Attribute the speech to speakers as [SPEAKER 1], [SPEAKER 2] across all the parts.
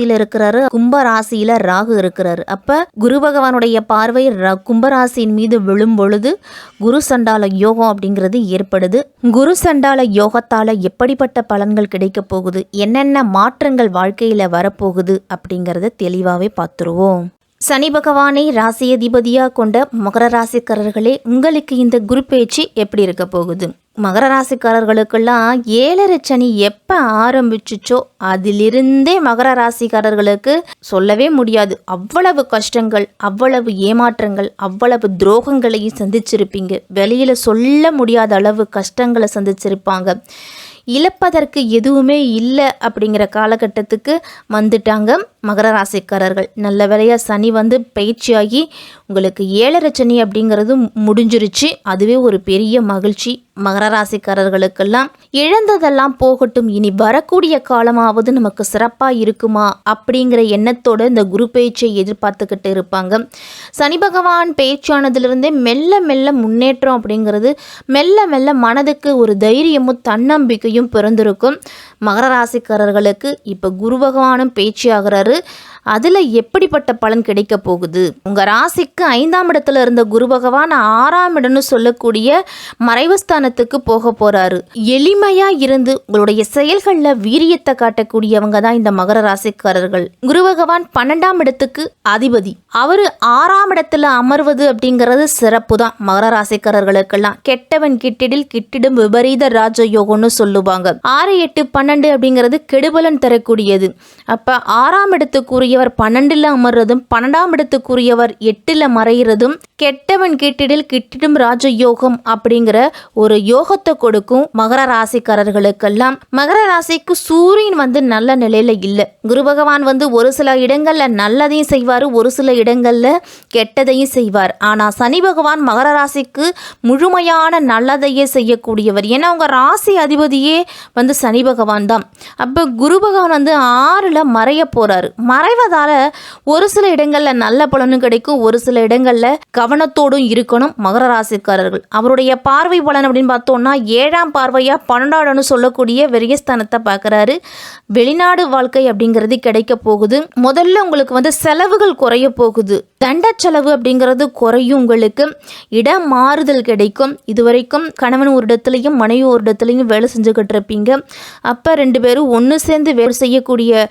[SPEAKER 1] ராசியில இருக்கிறாரு. கும்ப ராசியில ராகு இருக்கிறாரு. அப்ப குரு பகவானுடைய பார்வை கும்பராசியின் மீது விழும் பொழுது குரு சண்டால யோகம் அப்படிங்கிறது ஏற்படுது. குரு சண்டால யோகத்தால எப்படிப்பட்ட பலன்கள் கிடைக்க போகுது? என்னென்ன மாற்றங்கள் வாழ்க்கையில வரப்போகுது அப்படிங்கிறத தெளிவாகவே பார்த்துருவோம். சனி பகவானை ராசி அதிபதியாக கொண்ட மகர ராசிக்காரர்களே உங்களுக்கு இந்த குரு பேச்சு எப்படி இருக்க போகுது? மகர ராசிக்காரர்களுக்கெல்லாம் ஏழரை சனி எப்போ ஆரம்பிச்சுச்சோ அதிலிருந்தே மகர ராசிக்காரர்களுக்கு சொல்லவே முடியாது. அவ்வளவு கஷ்டங்கள் அவ்வளவு ஏமாற்றங்கள் அவ்வளவு துரோகங்களையும் சந்திச்சிருப்பீங்க. வெளியில் சொல்ல முடியாத அளவு கஷ்டங்களை சந்திச்சிருப்பாங்க. இழப்பதற்கு எதுவுமே இல்லை அப்படிங்கிற காலகட்டத்துக்கு வந்துட்டாங்க மகர ராசிக்காரர்கள். நல்ல வேலையாக சனி வந்து பயிற்சியாகி உங்களுக்கு ஏழரை சனி அப்படிங்கிறது முடிஞ்சிருச்சு. அதுவே ஒரு பெரிய மகிழ்ச்சி மகர ராசிக்காரர்களுக்கெல்லாம். இழந்ததெல்லாம் போகட்டும். இனி வரக்கூடிய காலமாவது நமக்கு சிறப்பாக இருக்குமா அப்படிங்கிற எண்ணத்தோட இந்த குரு பேச்சை எதிர்பார்த்துக்கிட்டு இருப்பாங்க. சனி பகவான் பேச்சானதுலேருந்தே மெல்ல மெல்ல முன்னேற்றம் அப்படிங்கிறது மெல்ல மெல்ல மனதுக்கு ஒரு தைரியமும் தன்னம்பிக்கை தன்னம்பிக்கையும் பிறந்திருக்கும். மகர ராசிக்காரர்களுக்கு இப்போ குரு பகவானும் பேச்சியாகிறாரு. அதில் எப்படிப்பட்ட பலன் கிடைக்க போகுது? உங்கள் ராசிக்கு ஐந்தாம் இடத்துல இருந்த குரு பகவான் ஆறாம் இடம்னு சொல்லக்கூடிய மறைவுஸ்தானத்துக்கு போக போகிறாரு எளிமையாக இருந்து உங்களுடைய செயல்களில் வீரியத்தை காட்டக்கூடியவங்க தான் இந்த மகர ராசிக்காரர்கள். குரு பகவான் பன்னெண்டாம் இடத்துக்கு அதிபதி. அவர் ஆறாம் இடத்துல அமர்வது அப்படிங்கிறது சிறப்பு தான் மகர ராசிக்காரர்களுக்கெல்லாம் கெட்டவன் கிட்டிடில் கிட்டிடும் விபரீத ராஜயோகம்னு சொல்லுவாங்க. ஆறு எட்டு பன்னெண்டு அப்படிங்கிறது கெடுபலன் தரக்கூடியது. அப்போ ஆறாம் இடத்துக்குரியவர் பன்னெண்டில் அமர்றதும் பன்னெண்டாம் இடத்துக்குரியவர் எட்டில் மறைகிறதும் கெட்டவன் கெட்டிடில் கிட்டிடும் ராஜயோகம் அப்படிங்கிற ஒரு யோகத்தை கொடுக்கும் மகர ராசிக்காரர்களுக்கெல்லாம் மகர ராசிக்கு சூரியன் வந்து நல்ல நிலையில இல்லை. குரு பகவான் வந்து ஒரு சில இடங்கள்ல நல்லதையும் செய்வார் ஒரு சில இடங்கள்ல கெட்டதையும் செய்வார். ஆனால் சனி பகவான் மகர ராசிக்கு முழுமையான நல்லதையே செய்யக்கூடியவர். ஏன்னா அவங்க ராசி அதிபதியே வந்து சனி பகவான் தான். அப்போ குரு பகவான் வந்து ஆறில் மறைய போறாரு. மறைவதால ஒரு சில இடங்கள்ல நல்ல பலனும் கிடைக்கும் ஒரு சில இடங்கள்ல கவனத்தோடும் இருக்கணும் மகர ராசிக்காரர்கள். அவருடைய பார்வை பலன் அப்படின்னு பார்த்தோம்னா ஏழாம் பார்வையா பன்னெண்டாடுன்னு சொல்லக்கூடிய வெறியஸ்தானத்தை பார்க்கறாரு. வெளிநாடு வாழ்க்கை அப்படிங்கிறது கிடைக்க போகுது. முதல்ல உங்களுக்கு வந்து செலவுகள் குறைய போகுது. தண்ட செலவு அப்படிங்கிறது குறையும் உங்களுக்கு. இடம் மாறுதல் கிடைக்கும். இதுவரைக்கும் கணவன் ஒரு இடத்துலையும் மனைவி ஒரு இடத்துலையும் வேலை செஞ்சுக்கிட்டு இருப்பீங்க. அப்போ ரெண்டு பேரும் ஒன்று சேர்ந்து வேலை செய்யக்கூடிய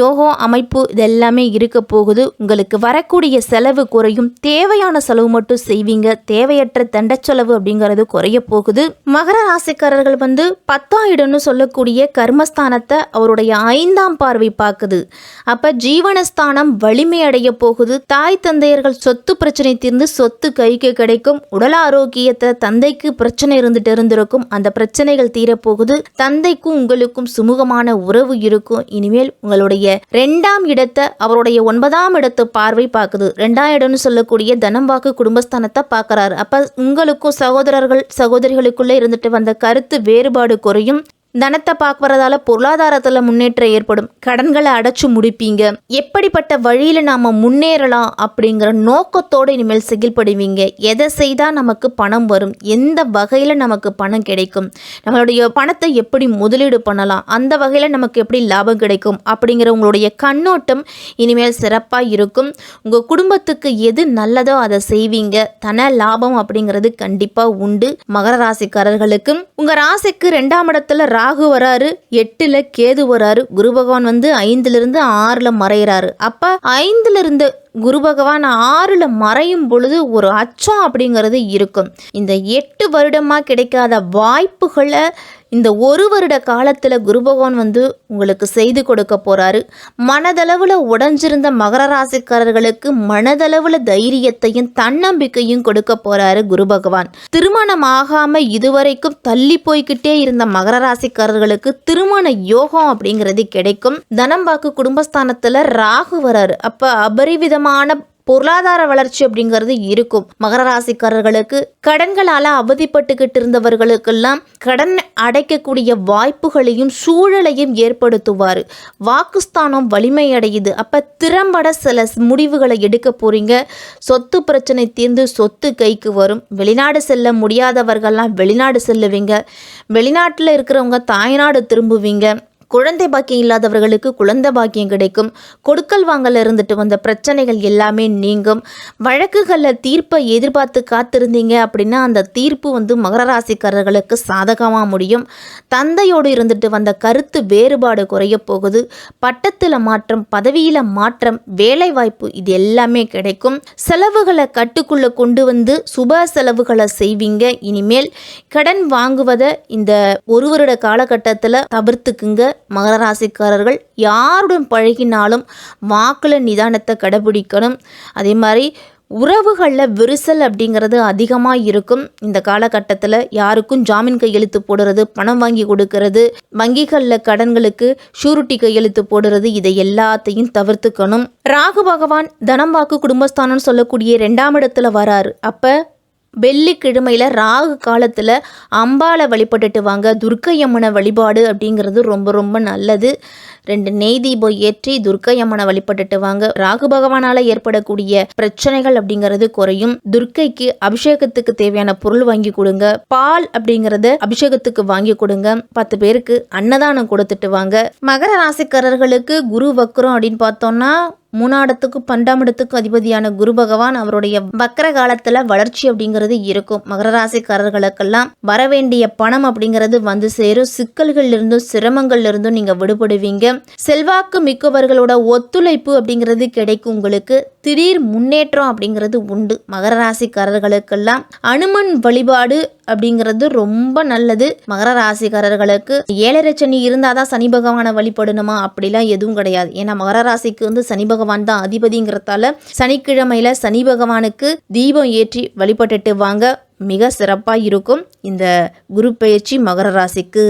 [SPEAKER 1] யோகம் அமைப்பு இது எல்லாமே இருக்க போகுது. உங்களுக்கு வரக்கூடிய செலவு குறையும். தேவையான செலவு மட்டும் செய்வீங்க. தேவையற்ற தண்ட செலவு அப்படிங்கிறது குறைய போகுது. மகர ராசிக்காரர்கள் வந்து பத்தாம் இடம்னு சொல்லக்கூடிய கர்மஸ்தானத்தை அவருடைய ஐந்தாம் பார்வை பார்க்குது. அப்போ ஜீவனஸ்தானம் வலிமையடைய போகுது. தாய் தந்தையர்கள் சொத்து பிரச்சனை தீர்ந்து சொத்து கைக்கு கிடைக்கும். உடல் ஆரோக்கியத்தை தந்தைக்கு பிரச்சனை இருந்துட்டு இருந்திருக்கும். அந்த பிரச்சனைகள் தீரப்போகுது. தந்தைக்கும் உங்களுக்கும் சுமூகமான உறவு இருக்கும். இனிமேல் உங்களுடைய ரெண்டாம் இடத்தை அவருடைய ஒன்பதாம் இடத்து பார்வை பார்க்குது. ரெண்டாம் இடம்னு சொல்லக்கூடிய தனம் வாக்கு குடும்பஸ்தானத்தை பார்க்கறாரு. அப்ப உங்களுக்கும் சகோதரர்கள் சகோதரிகளுக்குள்ள இருந்துட்டு வந்த கருத்து வேறுபாடு குறையும். தனத்தை பார்க்கறதால பொருளாதாரத்தில் முன்னேற்றம் ஏற்படும். கடன்களை அடைச்சு முடிப்பீங்க. எப்படிப்பட்ட வழியில் நாம் முன்னேறலாம் அப்படிங்கிற நோக்கத்தோடு இனிமேல் செயல்படுவீங்க எதை செய்தால் நமக்கு பணம் வரும்? எந்த வகையில் நமக்கு பணம் கிடைக்கும்? நம்மளுடைய பணத்தை எப்படி முதலீடு பண்ணலாம்? அந்த வகையில் நமக்கு எப்படி லாபம் கிடைக்கும்? அப்படிங்கிற உங்களுடைய கண்ணோட்டம் இனிமேல் சிறப்பாக இருக்கும். உங்கள் குடும்பத்துக்கு எது நல்லதோ அதை செய்வீங்க. தன லாபம் அப்படிங்கிறது கண்டிப்பாக உண்டு. மகர ராசிக்காரர்களுக்கும் உங்கள் ராசிக்கு ரெண்டாம் இடத்துல ராகு வராரு எட்டுல கேது வராரு. குரு பகவான் வந்து ஐந்துல இருந்து ஆறுல மறையிறாரு. அப்ப ஐந்துல இருந்து குரு பகவான் ஆறுல மறையும் பொழுது ஒரு அச்சம் அப்படிங்கிறது இருக்கும். இந்த எட்டு வருடமா கிடைக்காத வாய்ப்புகளை இந்த ஒரு வருட காலத்தில் குரு பகவான் வந்து உங்களுக்கு செய்து கொடுக்க போகிறாரு மனதளவில் உடஞ்சிருந்த மகர ராசிக்காரர்களுக்கு மனதளவில் தைரியத்தையும் தன்னம்பிக்கையும் கொடுக்க போகிறாரு குரு பகவான். திருமணம் ஆகாமல் இதுவரைக்கும் தள்ளி போய்கிட்டே இருந்த மகர ராசிக்காரர்களுக்கு திருமண யோகம் அப்படிங்கிறது கிடைக்கும். தனம்பாக்கு குடும்பஸ்தானத்தில் ராகு வராரு. அப்போ அபரிவிதமான பொருளாதார வளர்ச்சி அப்படிங்கிறது இருக்கும். மகர ராசிக்காரர்களுக்கு கடன்களால் அவதிப்பட்டுக்கிட்டு இருந்தவர்களுக்கெல்லாம் கடன் அடைக்கக்கூடிய வாய்ப்புகளையும் சூழலையும் ஏற்படுத்துவார். வாக்குஸ்தானம் வலிமையடையுது. அப்போ திறம்பட சில முடிவுகளை எடுக்க போகிறீங்க சொத்து பிரச்சனை தீர்ந்து சொத்து கைக்கு வரும். வெளிநாடு செல்ல முடியாதவர்கள்லாம் வெளிநாடு செல்லுவீங்க. வெளிநாட்டில் இருக்கிறவங்க தாய்நாடு திரும்புவீங்க. குழந்தை பாக்கியம் இல்லாதவர்களுக்கு குழந்தை பாக்கியம் கிடைக்கும். கொடுக்கல் வாங்கல இருந்துட்டு வந்த பிரச்சனைகள் எல்லாமே நீங்கும். வழக்குகளில் தீர்ப்பை எதிர்பார்த்து காத்திருந்தீங்க அப்படின்னா அந்த தீர்ப்பு வந்து மகர ராசிக்காரர்களுக்கு சாதகமாக முடியும். தந்தையோடு இருந்துட்டு வந்த கருத்து வேறுபாடு குறைய போகுது. பட்டத்தில் மாற்றம் பதவியில் மாற்றம் வேலை வாய்ப்பு இது எல்லாமே கிடைக்கும். செலவுகளை கட்டுக்குள்ளே கொண்டு வந்து சுப செலவுகளை செய்வீங்க. இனிமேல் கடன் வாங்குவதை இந்த ஒரு வருட காலகட்டத்தில் தவிர்த்துக்குங்க. மகர ராசிக்காரர்கள் யாருடன் பழகினாலும் வாக்கில் நிதானத்தை கடைபிடிக்கணும். அதே மாதிரி உறவுகளில் விரிசல் அப்படிங்கிறது அதிகமாக இருக்கும். இந்த காலகட்டத்தில் யாருக்கும் ஜாமீன் கையெழுத்து போடுறது பணம் வாங்கி கொடுக்கறது வங்கிகளில் கடன்களுக்கு ஷூரிட்டி கையெழுத்து போடுறது இதை எல்லாத்தையும் தவிர்த்துக்கணும். ராகு பகவான் தனம் வாக்கு குடும்பஸ்தானம்னு சொல்லக்கூடிய ரெண்டாம் இடத்துல வராரு. அப்போ வெள்ளிக்கிழமையில் ராகு காலத்தில் அம்பாவை வழிபட்டுட்டு வாங்க துர்க்கையம்மனை வழிபாடு அப்படிங்கிறது ரொம்ப ரொம்ப நல்லது. ரெண்டு நெய் தீபம் ஏற்றி துர்க்கையம்மனை வழிபட்டுட்டு வாங்க ராகு பகவானால் ஏற்படக்கூடிய பிரச்சனைகள் அப்படிங்கிறது குறையும். துர்க்கைக்கு அபிஷேகத்துக்கு தேவையான பொருள் வாங்கி கொடுங்க. பால் அப்படிங்கிறத அபிஷேகத்துக்கு வாங்கி கொடுங்க. பத்து பேருக்கு அன்னதானம் கொடுத்துட்டு வாங்க மகர ராசிக்காரர்களுக்கு குரு வக்ரம் அப்படின்னு பார்த்தோம்னா மூணாடத்துக்கும் பன்னெண்டாம் இடத்துக்கும் அதிபதியான குரு பகவான் அவருடைய வக்கர காலத்துல வளர்ச்சி அப்படிங்கிறது இருக்கும். மகர ராசிக்காரர்களுக்கெல்லாம் வரவேண்டிய பணம் அப்படிங்கிறது வந்து சேரும். சிக்கல்கள் இருந்தும் சிரமங்கள்ல இருந்தும் நீங்க விடுபடுவீங்க. செல்வாக்கு மிக்கவர்களோட ஒத்துழைப்பு அப்படிங்கிறது கிடைக்கும் உங்களுக்கு. திடீர் முன்னேற்றம் அப்படிங்கிறது உண்டு. மகர ராசிக்காரர்களுக்கெல்லாம் அனுமன் வழிபாடு அப்படிங்கிறது ரொம்ப நல்லது. மகர ராசிக்காரர்களுக்கு ஏழரை சனி இருந்தால் தான் சனி பகவானை வழிபடணுமா? அப்படிலாம் எதுவும் கிடையாது. ஏன்னா மகர ராசிக்கு வந்து சனி பகவான் தான் அதிபதிங்கிறதால சனிக்கிழமையில் சனி பகவானுக்கு தீபம் ஏற்றி வழிபட்டுட்டு வாங்க மிக சிறப்பாக இருக்கும். இந்த குரு பயிற்சி மகர ராசிக்கு.